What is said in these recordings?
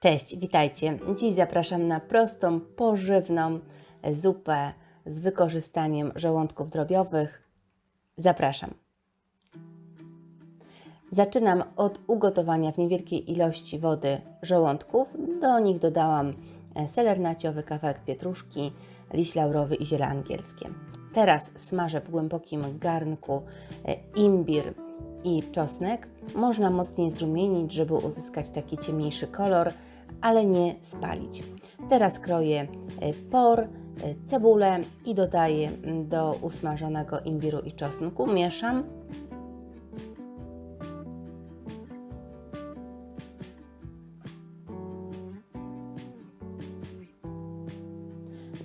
Cześć, witajcie. Dziś zapraszam na prostą, pożywną zupę z wykorzystaniem żołądków drobiowych. Zapraszam. Zaczynam od ugotowania w niewielkiej ilości wody żołądków. Do nich dodałam e, seler naciowy, kawałek pietruszki, liść laurowy i ziele angielskie. Teraz smażę w głębokim garnku e, imbir i czosnek. Można mocniej zrumienić, żeby uzyskać taki ciemniejszy kolor, ale nie spalić. Teraz kroję e, por, e, cebulę i dodaję mm, do usmażonego imbiru i czosnku. Mieszam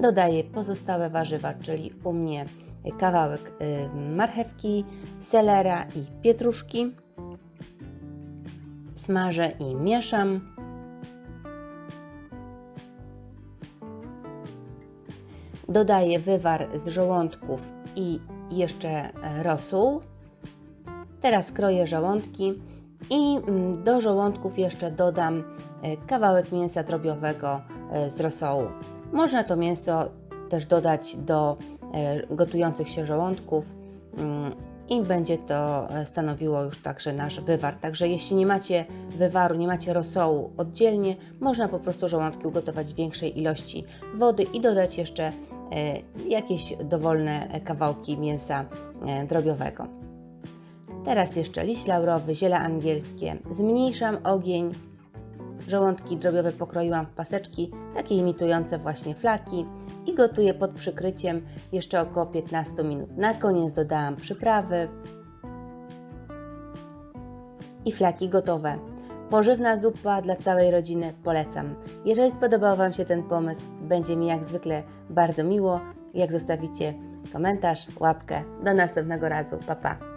Dodaję pozostałe warzywa, czyli u mnie kawałek y, marchewki, selera i pietruszki. Smażę i mieszam. Dodaję wywar z żołądków i jeszcze rosół. Teraz kroję żołądki i mm, do żołądków jeszcze dodam y, kawałek mięsa drobiowego y, z rosołu. Można to mięso też dodać do gotujących się żołądków mm, i będzie to e, stanowiło już także nasz wywar. Także jeśli nie macie wywaru, nie macie rosołu oddzielnie, można po prostu żołądki ugotować w większej ilości wody i dodać jeszcze e, jakieś dowolne kawałki mięsa drobiowego. Teraz jeszcze liść laurowy, ziele angielskie. Zmniejszam ogień Żołądki drobiowe pokroiłam w paseczki, takie imitujące właśnie flaki i gotuję pod przykryciem jeszcze około 15 minut. Na koniec dodałam przyprawy i flaki gotowe. Pożywna zupa dla całej rodziny polecam. Jeżeli spodobał Wam się ten pomysł, będzie mi jak zwykle bardzo miło, jak zostawicie komentarz, łapkę. Do następnego razu. Pa, pa.